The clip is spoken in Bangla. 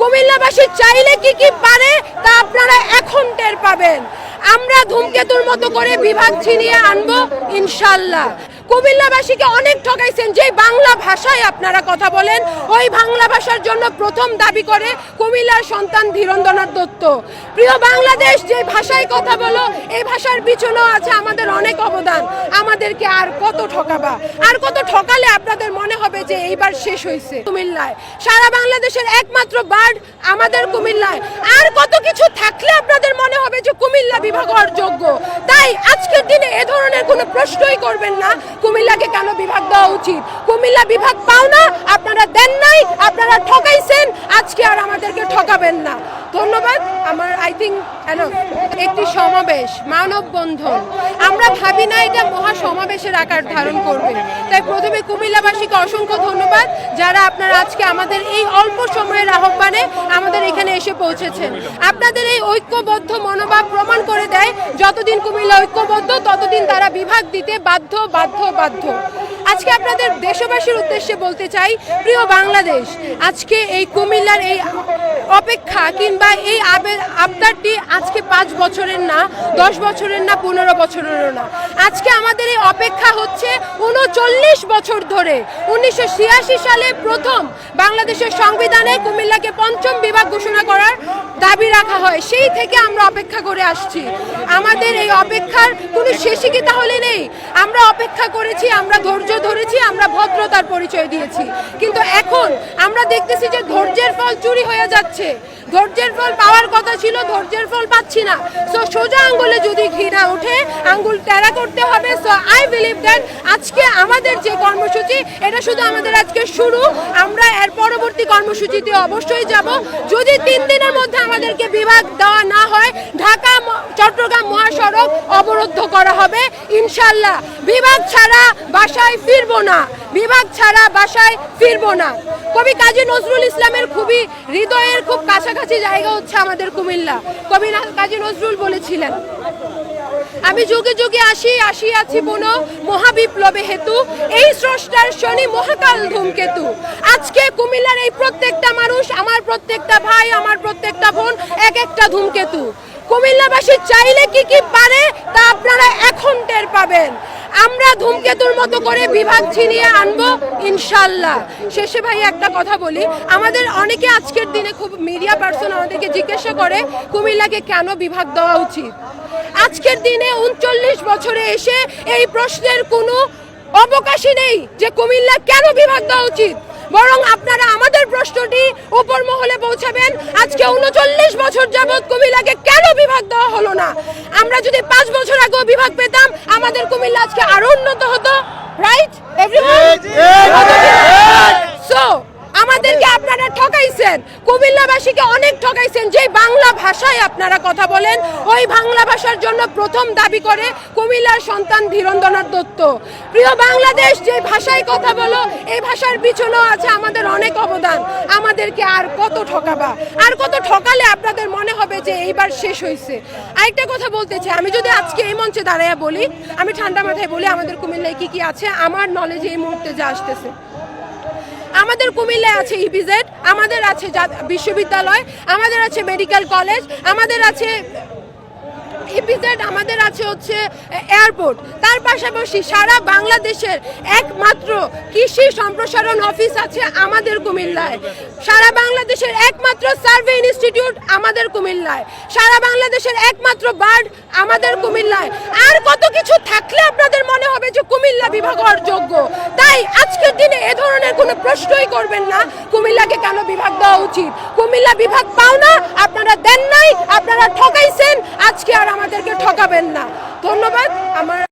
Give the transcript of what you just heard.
কুমিল্লাবাসী চাইলে কি কি পারে তা আপনারা এখন টের পাবেন। আমরা ধূমকেতুর মতো করে বিভাগ ছিনিয়ে আনব, ইনশাল্লাহ। কুমিল্লাবাসীকে অনেক ঠকাইছেন, যে বাংলা ভাষায় আপনারা কথা বলেন, ওই বাংলা ভাষার জন্য প্রথম দাবি করে কুমিল্লার সন্তান ধীরন্দনাথ দত্ত। প্রিয় বাংলাদেশ, যে ভাষায় কথা বলো, এই ভাষার পিছনেও আছে আমাদের অনেক অবদান। আমাদেরকে আর কত ঠকাবা? আর কত ঠকালে আপনাদের মনে হবে যে এইবার শেষ হয়েছে কুমিল্লায়? সারা বাংলাদেশের একমাত্র বার্ড আমাদের কুমিল্লায়। আর কত কিছু থাকলে আপনাদের মনে হবে যে কুমিল্লা বিভাগ হওয়ার যোগ্য। তাই আজকের দিনে এ ধরনের কোনো প্রশ্নই করবেন না। কুমিল্লাকে কেন বিভাগ দেওয়া উচিত? কুমিল্লা বিভাগ পাও না আপনারা দেন নাই, আপনারা ঠকাইছেন, আজকে আর আমাদেরকে ঠকাবেন না। ধন্যবাদ। আমার আই থিঙ্ক হ্যালো একটি সমাবেশ মানববন্ধন আমরা ভাবি না এটা মহা সমাবেশের আকার ধারণ করবে। তাই প্রথমে কুমিল্লাবাসীকে অসংখ্য ধন্যবাদ যারা আপনারা আজকে আমাদের এই অল্প সময়ের আহ্বানে আমাদের এখানে এসে পৌঁছেছেন। আপনাদের এই ঐক্যবদ্ধ মনোভাব প্রমাণ করে দেয় যতদিন কুমিল্লা ঐক্যবদ্ধ, ততদিন তারা বিভাগ দিতে বাধ্য বাধ্য বাধ্য। আজকে আপনাদের দেশবাসীর উদ্দেশ্যে বলতে চাই, প্রিয় বাংলাদেশ, আজকে এই কুমিল্লার এই অপেক্ষা কিংবা এই আবের আবদারটি আজকে পাঁচ বছরের না, দশ বছরের না, পনেরো বছরেরও না। আজকে আমাদের এই অপেক্ষা হচ্ছে উনচল্লিশ বছর ধরে, উনিশশো ছিয়াশি সালে প্রথম বাংলাদেশের সংবিধানে কুমিল্লাকে পঞ্চম বিভাগ ঘোষণা করার দাবি রাখা হয় সেই থেকে আমরা অপেক্ষা করে আসছি। আমাদের এই অপেক্ষার কোনো শেষই কি তাহলে নেই? আমরা অপেক্ষা করেছি, আমরা ধৈর্য ধরেছি ভদ্রতার পরিচয় দিয়েছি। কিন্তু এখন আমরা দেখতেছি যে ধৈর্যের ফল চুরি হয়ে যাচ্ছে। ধৈর্যের ফল পাওয়ার কথা ছিল, ধৈর্যের ফল পাচ্ছি না। সো সোজা আঙ্গুলে যদি ঘৃণা ওঠে, আঙ্গুল টেরা করতে হবে। সো আই বিলিভ দ্যাট আজকে আমাদের যে কর্মসূচি, এটা শুধু আমাদের আজকে শুরু। আমরা এর পরবর্তী কর্মসূচিতে অবশ্যই যাব। যদি তিন দিনের মধ্যে আমাদেরকে বিভাগ দেওয়া না হয় অবরুদ্ধ করা হবে ইনশাল্লাহ বিভাগ ছাড়া বাসায় ফিরবো না। বিভাগ ছাড়া বাসায় ফিরবো না। কবি কাজী নজরুল ইসলামের খুবই হৃদয়ের খুব কাছাকাছি জায়গা হচ্ছে আমাদের কুমিল্লা। কবি কাজী নজরুল বলেছিলেন, আমি যুগে যুগে আসি আসি আছি পুন মহাবিপ্লবে হেতু। এই স্রষ্টার শনি মহাকাল ধূমকেতু। আজকে কুমিল্লার এই প্রত্যেকটা মানুষ, আমার প্রত্যেকটা ভাই, আমার প্রত্যেকটা বোন এক একটা ধূমকেতু। কুমিল্লাবাসী চাইলে কি কি পারে তা আপনারা এখন টের পাবেন। আমরা ধূমকেতুর মতো করে বিভাগ ছিনিয়ে আনব, ইনশাল্লাহ। শেষে ভাই একটা কথা বলি, আমাদের অনেকে আজকের দিনে খুব মিডিয়া পার্সন আমাদেরকে জিজ্ঞাসা করে, কুমিল্লাকে কেন বিভাগ দেওয়া উচিত? আজকের দিনে উনচল্লিশ বছরে এসে এই প্রশ্নের কোনো অবকাশই নেই যে কুমিল্লা কেন বিভাগ দেওয়া উচিত। বরং আপনারা আমাদের প্রশ্নটি উপর মহলে পৌঁছাবেন। আজকে উনচল্লিশ বছর যাবৎ কুমিল্লাকে কেন বিভাগ দেওয়া হলো না? আমরা যদি পাঁচ বছর আগেও বিভাগ পেতাম আমাদের কুমিল্লা আজকে আরও উন্নত হতো। রাইট সো আমাদেরকে আপনারা ঠকাইছেন। কুমিল্লাবাসীকে অনেক ঠকাইছেন। যে বাংলা ভাষায় আপনারা কথা বলেন ওই বাংলা ভাষার জন্য প্রথম দাবি করে কুমিল্লার সন্তান ধীরন্দনাথ দত্ত। প্রিয় বাংলাদেশ যে ভাষায় কথা বলো ভাষার পিছনেও আছে আমাদের অনেক অবদান। আমাদেরকে আর কত ঠকাবা? আর কত ঠকালে আপনাদের মনে হবে যে এইবার শেষ হয়েছে? আরেকটা কথা বলতে চাই, আমি যদি আজকে এই মঞ্চে দাঁড়াইয়া বলি, আমি ঠান্ডা মাথায় বলি, আমাদের কুমিল্লায় কি কি আছে? আমার নলেজে এই মুহূর্তে যা আসতেছে। আমাদের কুমিল্লায় আছে ইপিজেড আমাদের আছে বিশ্ববিদ্যালয়, আমাদের আছে মেডিকেল কলেজ আমাদের আছে ইপিজেড আমাদের আছে হচ্ছে এয়ারপোর্ট। তার পাশাপাশি সারা বাংলাদেশের একমাত্র কৃষি সম্প্রসারণ অফিস আছে আমাদের কুমিল্লায়। সারা বাংলাদেশের একমাত্র সার্ভে ইনস্টিটিউট আমাদের কুমিল্লায়। সারা বাংলাদেশের একমাত্র বার্ড আমাদের কুমিল্লায়। আর কত কিছু থাকলে যে কুমিল্লা বিভাগ হওয়ার যোগ্য। তাই আজকের দিনে এ ধরনের কোনো প্রশ্নই করবেন না। কুমিল্লাকে কেন বিভাগ দেওয়া উচিত? কুমিল্লা বিভাগ পাও না, আপনারা দেন নাই, আপনারা ঠকাইছেন, আজকে আর আমাদেরকে ঠকাবেন না। ধন্যবাদ, আমার